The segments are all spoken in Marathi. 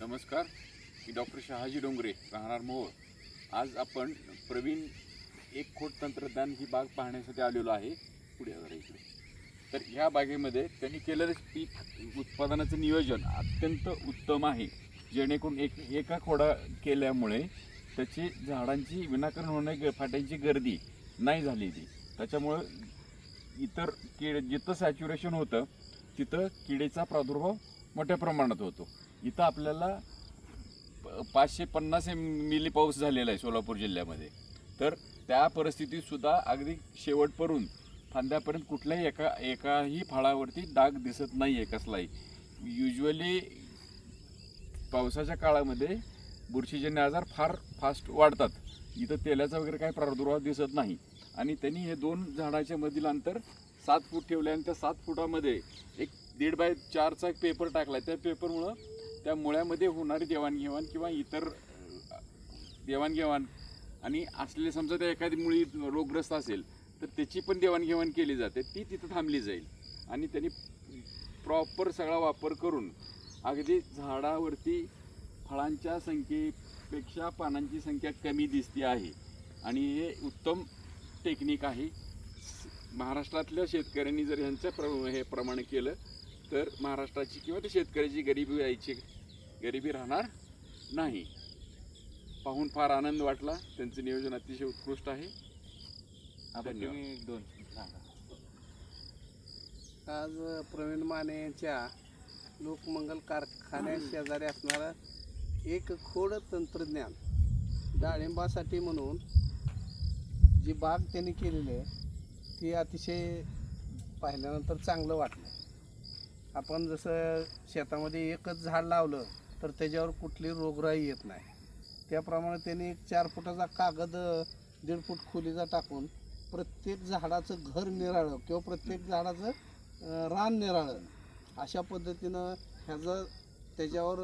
नमस्कार मी डॉक्टर शहाजी डोंगरे राहणार मोहोळ. आज आपण प्रवीण एक खोट तंत्रज्ञान ही बाग पाहण्यासाठी आलेलो आहे. पुढे इकडे. तर ह्या बागेमध्ये त्यांनी केलेलं पीक उत्पादनाचं नियोजन अत्यंत उत्तम आहे. जेणेकरून एक एका खोडा केल्यामुळे त्याची झाडांची विनाकरण होणे फाट्यांची गर्दी नाही झाली ती त्याच्यामुळं इतर किड जिथं सॅच्युरेशन होतं तिथं किडीचा प्रादुर्भाव मोठ्या प्रमाणात होतो. इथं आपल्याला प- पाचशे पन्नास मिली पाऊस झालेला आहे सोलापूर जिल्ह्यामध्ये. तर त्या परिस्थितीत सुद्धा अगदी शेवटपर्यंत फांद्यापर्यंत कुठल्याही एका एकाही फळावरती डाग दिसत नाही आहे कसलाही. युजली पावसाच्या काळामध्ये बुरशीजन्य आजार फार फास्ट वाढतात. इथं तेलाचा वगैरे काही प्रादुर्भाव दिसत नाही. आणि त्यांनी हे दोन झाडाच्या मधील अंतर सात फूट ठेवले आणि त्या सात फुटामध्ये एक दीड बाय चारचा एक पेपर टाकला त्या पेपरमुळं त्या मुळ्यामध्ये होणारी देवाणघेवाण किंवा इतर देवाणघेवाण आणि असलेले समजा त्या एखादी मुळी रोगग्रस्त असेल तर त्याची पण देवाणघेवाण केली जाते. ती तिथं थांबली जाईल. आणि त्यांनी प्रॉपर सगळा वापर करून अगदी झाडावरती फळांच्या संख्येपेक्षा पानांची संख्या कमी दिसते आहे. आणि हे उत्तम टेक्निक आहे. महाराष्ट्रातल्या शेतकऱ्यांनी जर ह्यांचं प्र हे प्रमाण केलं तर महाराष्ट्राची किंवा त्या शेतकऱ्याची गरिबी यायची गरिबी राहणार नाही. पाहून फार आनंद वाटला. त्यांचं नियोजन अतिशय उत्कृष्ट आहे. तुम्ही दोन आज प्रवीण माने यांच्या लोकमंगल कारखान्या शेजारी असणारं एक खोड तंत्रज्ञान डाळिंबासाठी म्हणून जी बाग त्यांनी केलेली आहे ती अतिशय पाहिल्यानंतर चांगलं वाटलं. आपण जसं शेतामध्ये एकच झाड लावलं तर त्याच्यावर कुठली रोगराई येत नाही. त्याप्रमाणे त्यांनी एक चार फुटाचा कागद दीड फूट खोलीचा टाकून प्रत्येक झाडाचं घर निराळं किंवा प्रत्येक झाडाचं रान निराळं अशा पद्धतीनं ह्याचं त्याच्यावर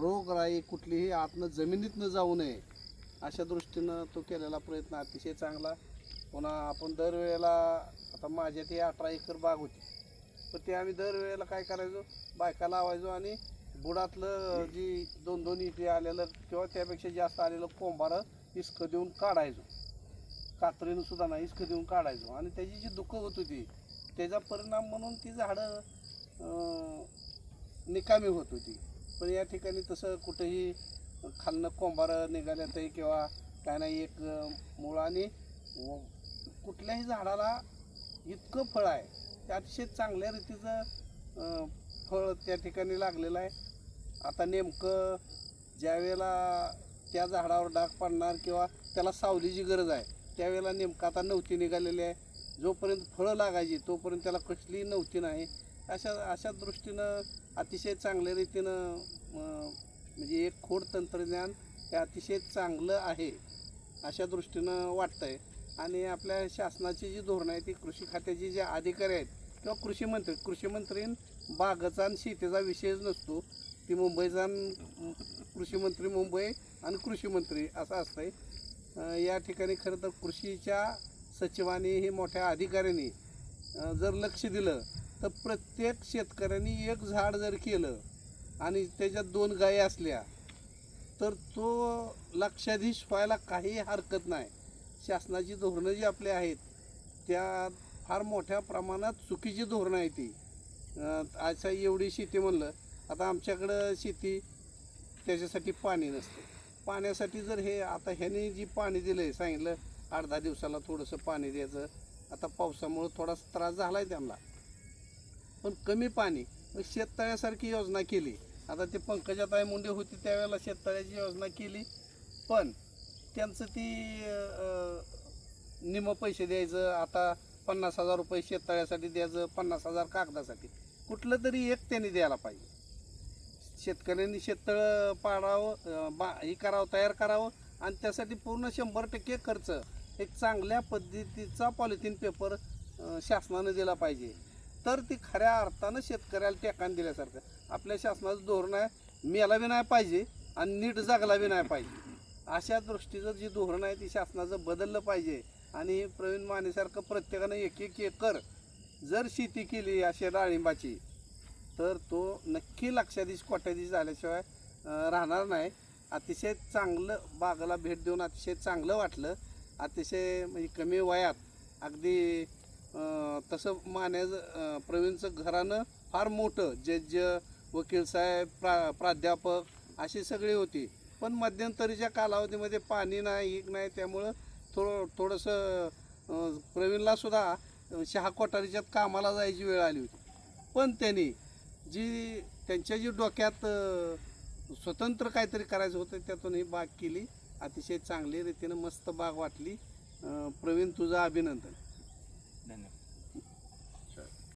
रोगराई कुठलीही आतनं जमिनीतनं जाऊ नये अशा दृष्टीनं तो केलेला प्रयत्न अतिशय चांगला. पुन्हा आपण दरवेळेला आता माझ्या ते अठरा एकर बाग होती. पण ते आम्ही दरवेळेला काय करायचो? बायका लावायचो आणि बुडातलं जी दोन दोन इटे आलेलं किंवा त्यापेक्षा जास्त आलेलं कोंबारं इस्कं देऊन काढायचो. कात्रीनं सुद्धा नाही इस्कं देऊन काढायचो. आणि त्याची जी दुःखं होत होती त्याचा परिणाम म्हणून ती झाडं निकामी होत होती. पण या ठिकाणी तसं कुठंही खालनं कोंबारं निघाल्यात किंवा काय नाही एक मुळाने व- कुठल्याही झाडाला इतकं फळ आहे ते अतिशय चांगल्या रीतीचं फळ त्या ठिकाणी लागलेलं आहे. आता नेमकं ज्यावेळेला त्या झाडावर डाग पडणार किंवा त्याला सावलीची गरज आहे त्यावेळेला नेमकं आता नवती निघालेली आहे. जोपर्यंत फळं लागायची तोपर्यंत त्याला कसलीही नव्हती नाही. अशा अशा दृष्टीनं अतिशय चांगल्या रीतीनं म्हणजे एक खोड तंत्रज्ञान हे अतिशय चांगलं आहे अशा दृष्टीनं वाटतं आहे आणि आपल्या शासनाची जी धोरणं आहे ती कृषी खात्याची जे अधिकारी आहेत किंवा कृषी मंत्री कृषी मंत्री बागाचा आणि शेतीचा विषयच नसतो. ती मुंबईचा आणि कृषी मंत्री मुंबई आणि कृषी मंत्री असं असतंय. आहे या ठिकाणी खरं तर कृषीच्या सचिवाने हे मोठ्या अधिकाऱ्यांनी जर लक्ष दिलं तर प्रत्येक शेतकऱ्यांनी एक झाड जर केलं आणि त्याच्यात दोन गायी असल्या तर तो लक्षाधीश व्हायला काही हरकत नाही. शासनाची धोरणं जी आपली आहेत त्या फार मोठ्या प्रमाणात चुकीची धोरणं आहे ती. अं, एवढी शेती म्हणलं आता आमच्याकडं शेती त्याच्यासाठी पाणी नसते. पाण्यासाठी जर हे आता ह्याने जी पाणी दिलं आहे सांगितलं आठ दहा दिवसाला थोडंसं पाणी द्यायचं आता पावसामुळं थोडासा त्रास झाला आहे त्यांना. पण कमी पाणी शेततळ्यासारखी योजना केली. आता ते पंकजाताई मुंडे होती त्यावेळेला शेततळ्याची योजना केली. पण त्यांचं ती निम पैसे द्यायचं आता पन्नास हजार रुपये शेततळ्यासाठी द्यायचं पन्नास हजार कागदासाठी. कुठलं तरी एक त्यांनी द्यायला पाहिजे. शेतकऱ्यांनी शेततळं पाडावं बा हे करावं तयार करावं आणि त्यासाठी पूर्ण शंभर टक्के खर्च. एक चांगल्या पद्धतीचा पॉलिथिन पेपर शासनानं दिला पाहिजे. तर ती खऱ्या अर्थानं शेतकऱ्याला टेकान दिल्यासारखं. आपल्या शासनाचं धोरण आहे मेला बी नाही पाहिजे आणि नीट जगला बी नाही पाहिजे. अशा दृष्टीचं जी धोरण आहे ती शासनाचं बदललं पाहिजे. आणि प्रवीण मानेसारखं प्रत्येकानं एक एक एकर जर शेती केली अशा डाळिंबाची तर तो नक्की लक्षाधीश कोट्याधीश झाल्याशिवाय राहणार नाही. अतिशय चांगलं बागाला भेट देऊन अतिशय चांगलं वाटलं. अतिशय म्हणजे कमी वयात अगदी तसं मान्याचं प्रवीणचं घरानं फार मोठं जज वकील साहेब प्रा प्राध्यापक अशी सगळी होती. पण मध्यंतरीच्या कालावधीमध्ये पाणी नाही एक नाही त्यामुळं थोडं थोडंसं प्रवीणलासुद्धा प्रवीणला सुद्धा शहा कोठारीच्यात कामाला जायची वेळ आली होती. पण त्यांनी जी त्यांच्या जी डोक्यात स्वतंत्र काहीतरी करायचं होतं त्यातून ही बाग केली. अतिशय चांगली रीतीनं मस्त बाग वाटली. प्रवीण तुझं अभिनंदन. धन्यवाद.